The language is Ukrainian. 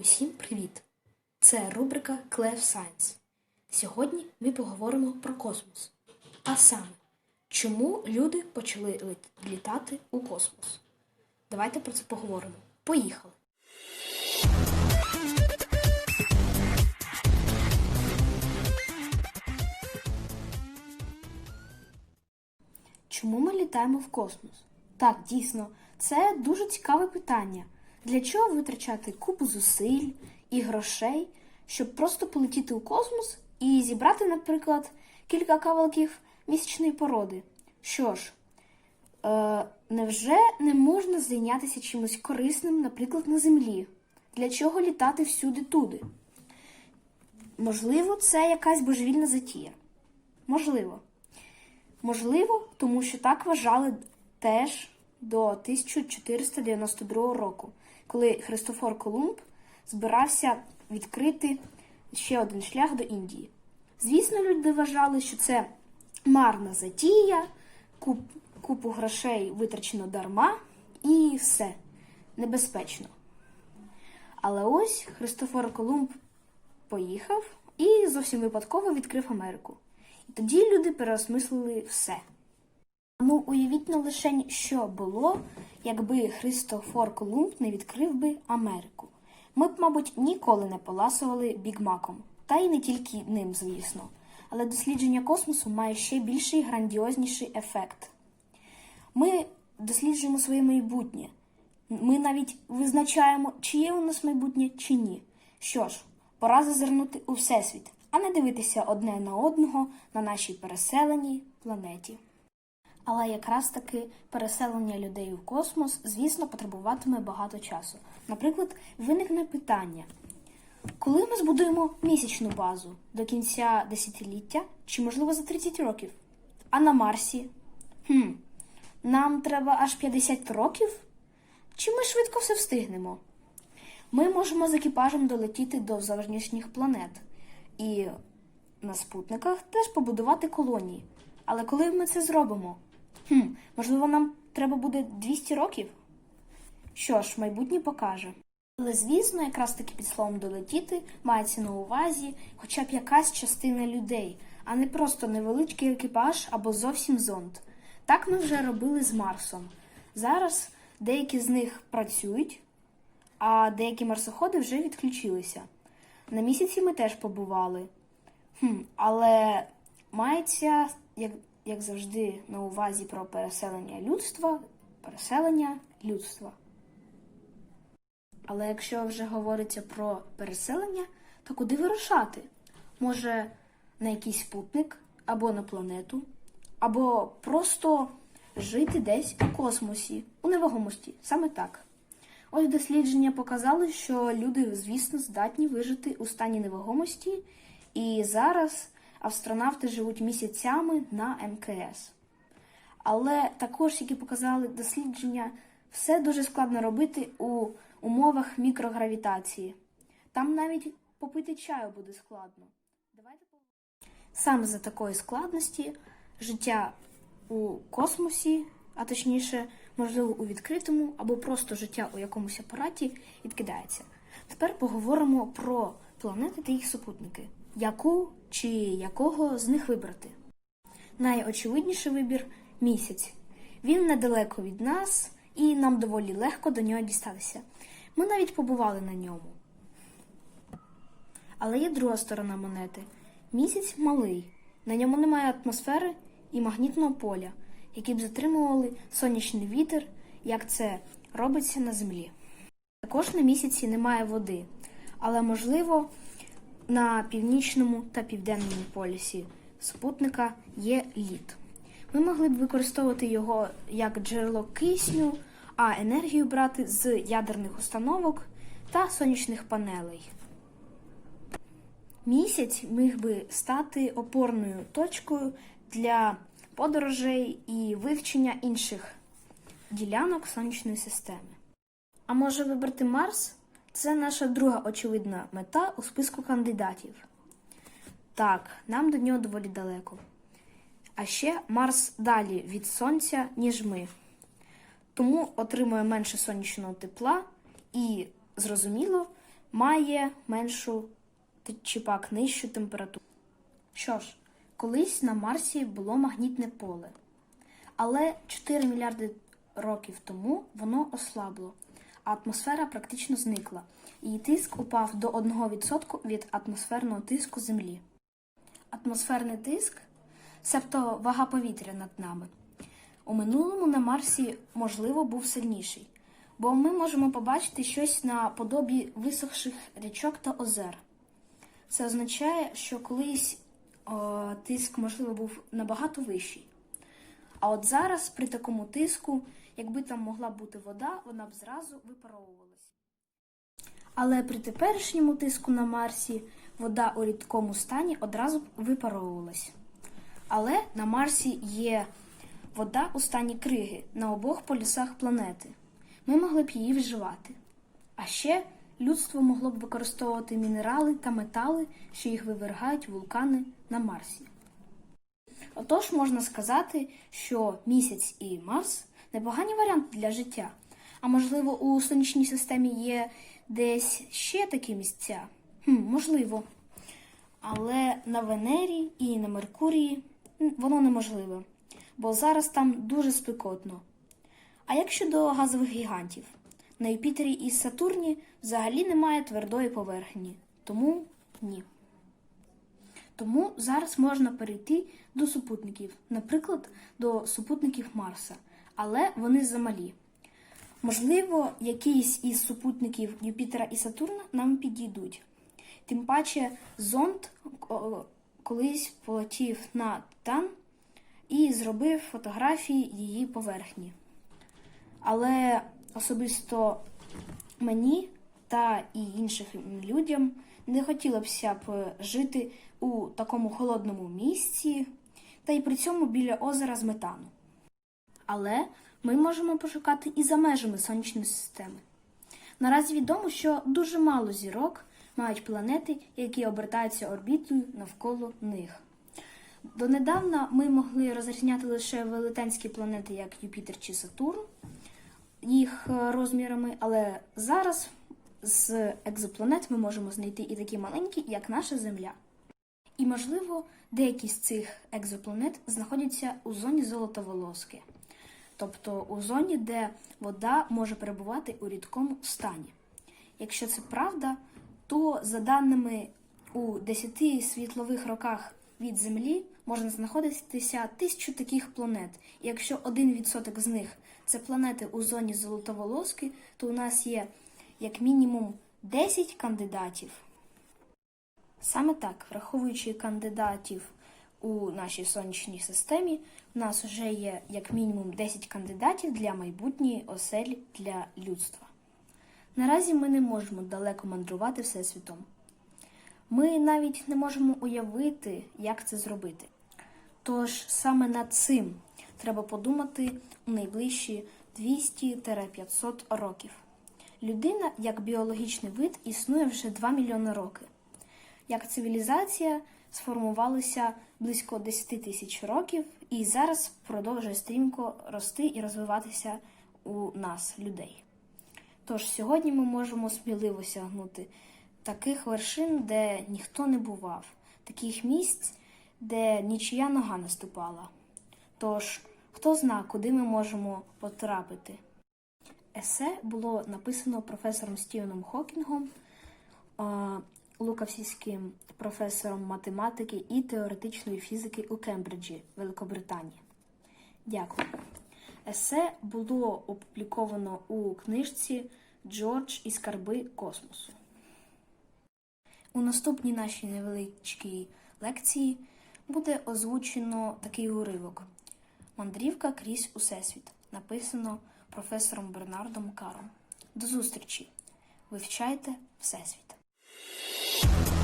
Усім привіт! Це рубрика Clef Science. Сьогодні ми поговоримо про космос. А саме, чому люди почали літати у космос. Давайте про це поговоримо. Поїхали! Чому ми літаємо в космос? Так, дійсно, це дуже цікаве питання. Для чого витрачати купу зусиль і грошей, щоб просто полетіти у космос і зібрати, наприклад, кілька кавалків місячної породи? Що ж, е, невже не можна зайнятися чимось корисним, наприклад, на Землі? Для чого літати всюди-туди? Можливо, це якась божевільна затія. Можливо. Можливо, тому що так вважали теж до 1492 року, коли Христофор Колумб збирався відкрити ще один шлях до Індії. Звісно, люди вважали, що це марна затія, куп, купу грошей витрачено дарма і все небезпечно. Але ось Христофор Колумб поїхав і зовсім випадково відкрив Америку. І тоді люди переосмислили все. Ну, уявіть на лише, що було, якби Христофор Колумб не відкрив би Америку. Ми б, мабуть, ніколи не поласували бігмаком, та й не тільки ним, звісно. Але дослідження космосу має ще більший грандіозніший ефект. Ми досліджуємо своє майбутнє. Ми навіть визначаємо, чи є у нас майбутнє, чи ні. Що ж, пора зазирнути у всесвіт, а не дивитися одне на одного на нашій переселеній планеті. Але якраз таки переселення людей у космос, звісно, потребуватиме багато часу. Наприклад, виникне питання: коли ми збудуємо місячну базу до кінця десятиліття, чи можливо за 30 років? А на Марсі? Хм, нам треба аж 50 років? Чи ми швидко все встигнемо? Ми можемо з екіпажем долетіти до зовнішніх планет і на спутниках теж побудувати колонії. Але коли ми це зробимо? Хм, можливо, нам треба буде 200 років? Що ж, майбутнє покаже. Але звісно, якраз таки під словом долетіти мається на увазі хоча б якась частина людей, а не просто невеличкий екіпаж або зовсім зонд. Так ми вже робили з Марсом. Зараз деякі з них працюють, а деякі марсоходи вже відключилися. На місяці ми теж побували. Хм, але мається, як, як завжди, на увазі про переселення людства, переселення людства. Але якщо вже говориться про переселення, то куди вирушати? Може, на якийсь спутник, або на планету, або просто жити десь у космосі, у невагомості, саме так. Ось дослідження показали, що люди, звісно, здатні вижити у стані невагомості, і зараз астронавти живуть місяцями на МКС. Але також, які показали дослідження, все дуже складно робити у умовах мікрогравітації. Там навіть попити чаю буде складно. Давайте Саме за такої складності життя у космосі, а точніше, можливо, у відкритому або просто життя у якомусь апараті відкидається. Тепер поговоримо про планети та їх супутники. Яку чи якого з них вибрати? Найочевидніший вибір місяць. Він недалеко від нас, і нам доволі легко до нього дістатися. Ми навіть побували на ньому. Але є друга сторона монети. Місяць малий, на ньому немає атмосфери і магнітного поля, які б затримували сонячний вітер, як це робиться на землі. Також на місяці немає води, але можливо на північному та південному полюсі спутника є лід. Ми могли б використовувати його як джерело кисню, а енергію брати з ядерних установок та сонячних панелей. Місяць міг би стати опорною точкою для подорожей і вивчення інших ділянок сонячної системи. А може вибрати Марс? Це наша друга очевидна мета у списку кандидатів. Так, нам до нього доволі далеко. А ще Марс далі від Сонця, ніж ми. Тому отримує менше сонячного тепла і, зрозуміло, має меншу т- чи пак нижчу температуру. Що ж, колись на Марсі було магнітне поле, але 4 мільярди років тому воно ослабло, а атмосфера практично зникла. Її тиск упав до 1% від атмосферного тиску Землі. Атмосферний тиск, себто вага повітря над нами, у минулому на Марсі, можливо, був сильніший, бо ми можемо побачити щось на подобі висохших річок та озер. Це означає, що колись о, тиск, можливо, був набагато вищий. А от зараз, при такому тиску, якби там могла бути вода, вона б зразу випаровувалась. Але при теперішньому тиску на Марсі вода у рідкому стані одразу б випаровувалась. Але на Марсі є вода у стані криги на обох полюсах планети. Ми могли б її вживати. А ще людство могло б використовувати мінерали та метали, що їх вивергають вулкани на Марсі. Отож, можна сказати, що місяць і Марс непогані варіанти для життя. А можливо, у сонячній системі є десь ще такі місця? Хм, можливо. Але на Венері і на Меркурії воно неможливе, бо зараз там дуже спекотно. А як щодо газових гігантів? На Юпітері і Сатурні взагалі немає твердої поверхні, тому ні. Тому зараз можна перейти до супутників, наприклад, до супутників Марса, але вони замалі. Можливо, якийсь із супутників Юпітера і Сатурна нам підійдуть. Тим паче, зонд колись полетів на Титан і зробив фотографії її поверхні. Але особисто мені та і іншим людям не хотілося б жити у такому холодному місці, та й при цьому біля озера з метану. Але ми можемо пошукати і за межами сонячної системи. Наразі відомо, що дуже мало зірок мають планети, які обертаються орбітою навколо них. Донедавна ми могли розрізняти лише велетенські планети, як Юпітер чи Сатурн, їх е, розмірами, але зараз з екзопланет ми можемо знайти і такі маленькі, як наша Земля. І, можливо, деякі з цих екзопланет знаходяться у зоні золотоволоски, тобто у зоні, де вода може перебувати у рідкому стані. Якщо це правда, то за даними у 10 світлових роках від Землі можна знаходитися тисячу таких планет. І якщо 1% з них це планети у зоні золотоволоски, то у нас є як мінімум 10 кандидатів. Саме так, враховуючи кандидатів у нашій сонячній системі, у нас вже є як мінімум 10 кандидатів для майбутньої оселі для людства. Наразі ми не можемо далеко мандрувати Всесвітом. Ми навіть не можемо уявити, як це зробити. Тож саме над цим треба подумати у найближчі 200-500 років. Людина як біологічний вид існує вже 2 мільйони років. Як цивілізація сформувалася близько 10 тисяч років і зараз продовжує стрімко рости і розвиватися у нас, людей. Тож сьогодні ми можемо сміливо сягнути таких вершин, де ніхто не бував, таких місць, де нічия нога не ступала. Тож, хто зна, куди ми можемо потрапити. Есе було написано професором Стівеном Хокінгом, а, лукавським професором математики і теоретичної фізики у Кембриджі, Великобританії. Дякую. Есе було опубліковано у книжці Джордж і скарби космосу. У наступній нашій невеличкій лекції буде озвучено такий уривок Мандрівка крізь Усесвіт, написано професором Бернардом Каром. До зустрічі! Вивчайте Всесвіт! Thank you.